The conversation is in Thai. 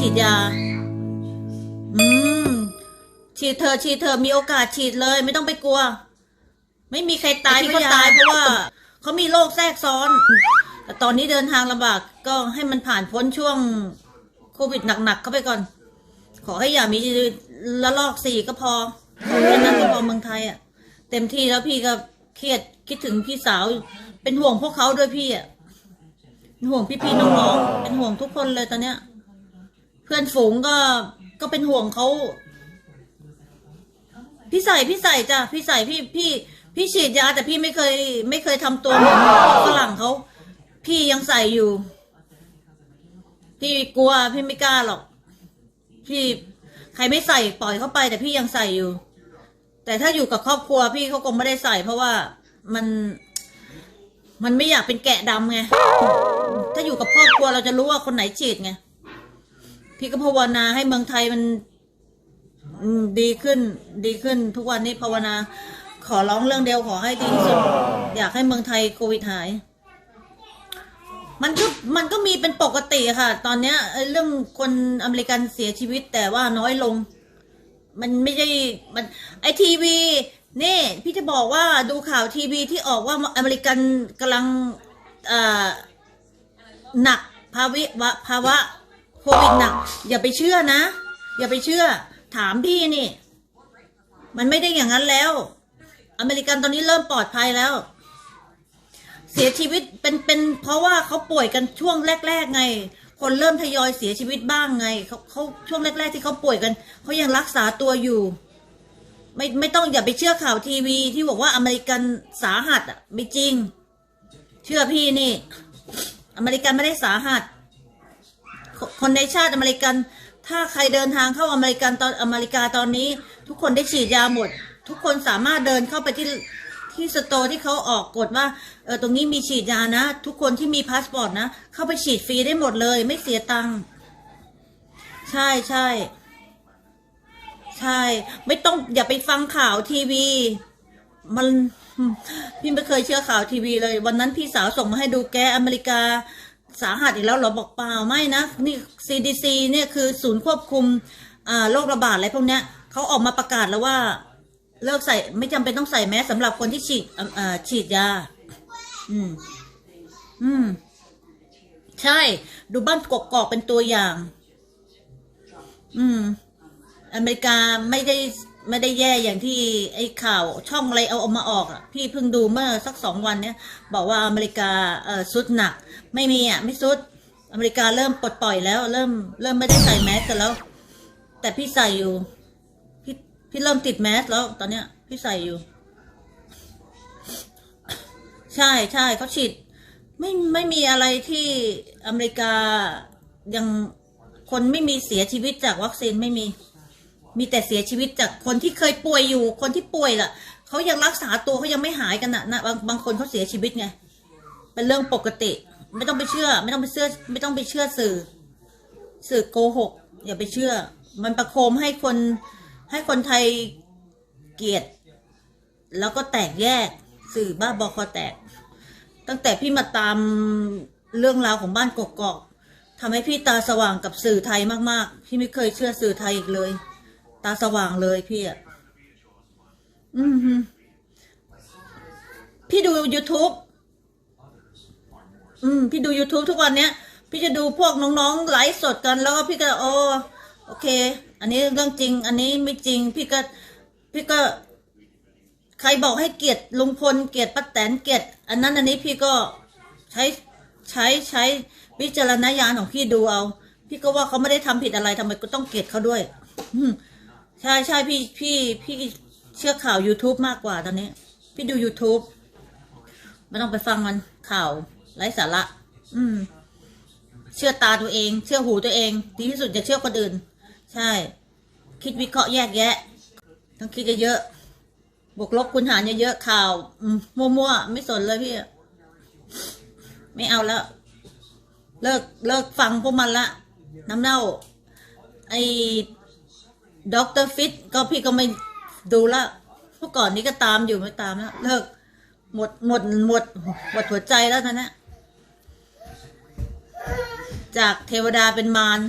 ฉีดยา อืม ฉีดเธอะฉีดเธอะมีโอกาสฉีดเลย ไม่ต้องไปกลัว ไม่มีใครตายที่เขาตายเพราะว่าเขามีโรคแทรกซ้อน แต่ตอนนี้เดินทางลำบากก็ให้มันผ่านพ้นช่วงโควิดหนักๆเข้าไปก่อน ขอให้อย่ามีละลอกสี่ก็พอแค่นั้นก็พอเมืองไทยอะ เต็มที่แล้วพี่ก็เครียดคิดถึงพี่สาว เป็นห่วงพวกเขาด้วยพี่อะเป็นห่วงพี่ๆน้องๆเป็นห่วงทุกคนเลยตอนเนี้ยเพื่อนฝูงก็ก็เป็นห่วงเขาพี่ใส่พี่ใส่จ้ะพี่ใส่พี่พี่พี่ฉีดยาแต่พี่ไม่เคย ไม่เคยทำตัวเหมือนฝรั่งเขาพี่ยังใส่อยู่ พี่กลัวพี่ไม่กล้าหรอก พี่ใครไม่ใส่ปล่อยเข้าไป แต่พี่ยังใส่อยู่ แต่ถ้าอยู่กับครอบครัว พี่เขาคงไม่ได้ใส่ เพราะว่ามัน มันไม่อยากเป็นแกะดำไงถ้าอยู่กับครอบครัวเราจะรู้ว่าคนไหนฉีดไง พี่ก็ภาวนาให้เมืองไทยมันอืมดีขึ้น ดีขึ้นทุกวันนี้ภาวนา ขอร้องเรื่องเดียวขอให้ดีที่สุดอยากให้เมืองไทยโควิดหาย มันก็มันก็มีเป็นปกติค่ะ ตอนเนี้ยไอ้เรื่องคนอเมริกันเสียชีวิตแต่ว่าน้อยลง มันไม่ใช่มันไอทีวีนี่พี่จะบอกว่าดูข่าวทีวีที่ออกว่าอเมริกันกำลังเอ่อหนักภาวะภาวะ โควิดหนักอย่าไปเชื่อนะ อย่าไปเชื่อ ถามพี่นี่ มันไม่ได้อย่างนั้นแล้ว อเมริกันตอนนี้เริ่มปลอดภัยแล้ว เสียชีวิตเป็นเป็นเพราะว่าเขาป่วยกันช่วงแรก ๆ ไง คนเริ่มทยอยเสียชีวิตบ้างไงเขาเขาช่วงแรก ๆ ที่เขาป่วยกันเขายังรักษาตัวอยู่ไม่ไม่ต้องอย่าไปเชื่อข่าวทีวีที่บอกว่าอเมริกันสาหัสอะไม่จริง เชื่อพี่นี่ อเมริกันไม่ได้สาหัส คนในชาติอเมริกัน ถ้าใครเดินทางเข้าอเมริกันตอนอเมริกาตอนนี้ ทุกคนได้ฉีดยาหมด ทุกคนสามารถเดินเข้าไปที่ที่สโตร์ที่เขาออกกฎว่าเออตรงนี้มีฉีดยานะ ทุกคนที่มีพาสปอร์ตนะ เข้าไปฉีดฟรีได้หมดเลย ไม่เสียตังค์ใช่ใช่ใช่ ไม่ต้องอย่าไปฟังข่าวทีวี มันพี่ไม่เคยเชื่อข่าวทีวีเลย วันนั้นพี่สาวส่งมาให้ดูแกอเมริกา สาหัสอีกแล้วเหรอบอกเปล่าไม่นะนี่ CDC เนี่ยคือศูนย์ควบคุมอ่าโรคระบาดอะไรพวกเนี้ยเขาออกมาประกาศแล้วว่า เลิกใส่ไม่จำเป็นต้องใส่แมสสำหรับคนที่ฉีดอ่าฉีดยา อืม อืม ใช่ ดูบ้านกกอกเป็นตัวอย่าง อืม อเมริกาไม่ได้ ไม่ได้แย่อย่างที่ไอ้ข่าวช่องอะไรเอาออกมาออกอะพี่เพิ่งดูเมื่อสักสองวันเนี้ยบอกว่าอเมริกาเออสุดหนัก ไม่มีอะไม่สุดอเมริกาเริ่มปลดปล่อยแล้วเริ่มเริ่มไม่ได้ใส่แมสกันแล้ว แต่พี่ใส่อยู่ พี่พี่เริ่มติดแมสแล้วตอนเนี้ย พี่ใส่อยู่ ใช่ใช่เขาฉีดไม่ไม่มีอะไรที่อเมริกายังคนไม่มีเสียชีวิตจากวัคซีนไม่มี มีแต่เสียชีวิตจากคนที่เคยป่วยอยู่ คนที่ป่วยล่ะเขายังรักษาตัวเขายังไม่หายกันนะนะบางบางคนเขาเสียชีวิตไง เป็นเรื่องปกติ ไม่ต้องไปเชื่อ ไม่ต้องไปเชื่อ ไม่ต้องไปเชื่อสื่อ สื่อโกหก อย่าไปเชื่อ มันประโคมให้คนให้คนไทยเกลียด แล้วก็แตกแยก สื่อบ้าบอคอแตก ตั้งแต่พี่มาตามเรื่องราวของบ้านกกอกทำให้พี่ตาสว่างกับสื่อไทยมากๆ พี่ไม่เคยเชื่อสื่อไทยอีกเลย ตาสว่างเลยพี่อะอืมพี่ดู YouTube อืม พี่ดู YouTube ทุกวันเนี้ย พี่จะดูพวกน้องๆไลฟ์สดกัน แล้วก็พี่ก็โอโอเค อันนี้เรื่องจริง อันนี้ไม่จริง พี่ก็ พี่ก็ ใครบอกให้เกลียดลุงพลเกลียดป้าแตนเกลียดอันนั้นอันนี้พี่ก็ใช้ใช้ใช้วิจารณญาณของพี่ดูเอา พี่ก็ว่าเขาไม่ได้ทำผิดอะไรทำไมก็ต้องเกลียดเขาด้วยอื ใช่ใช่พี่พี่พี่เชื่อข่าว YouTube มากกว่าตอนนี้ พี่ดู YouTube ไม่ต้องไปฟังมันข่าวไร้สาระ อืม เชื่อตาตัวเอง เชื่อหูตัวเอง ดีที่สุดอย่าเชื่อคนอื่น ใช่ คิดวิเคราะห์แยกแยะ ต้องคิดเยอะๆบวกลบคูณหารเยอะๆข่าวมมั่วๆไม่สนเลยพี่ ไม่เอาแล้ว เลิกเลิกฟังพวกมันละ น้ำเน่า ไอ ด็อกเตอร์ฟิตก็พี่ก็ไม่ดูละเมื่อก่อนนี้ก็ตามอยู่ไม่ตามแล้วเลิกหมดหมดหมดหมดหัวใจแล้วท่านนะจากเทวดาเป็นมาร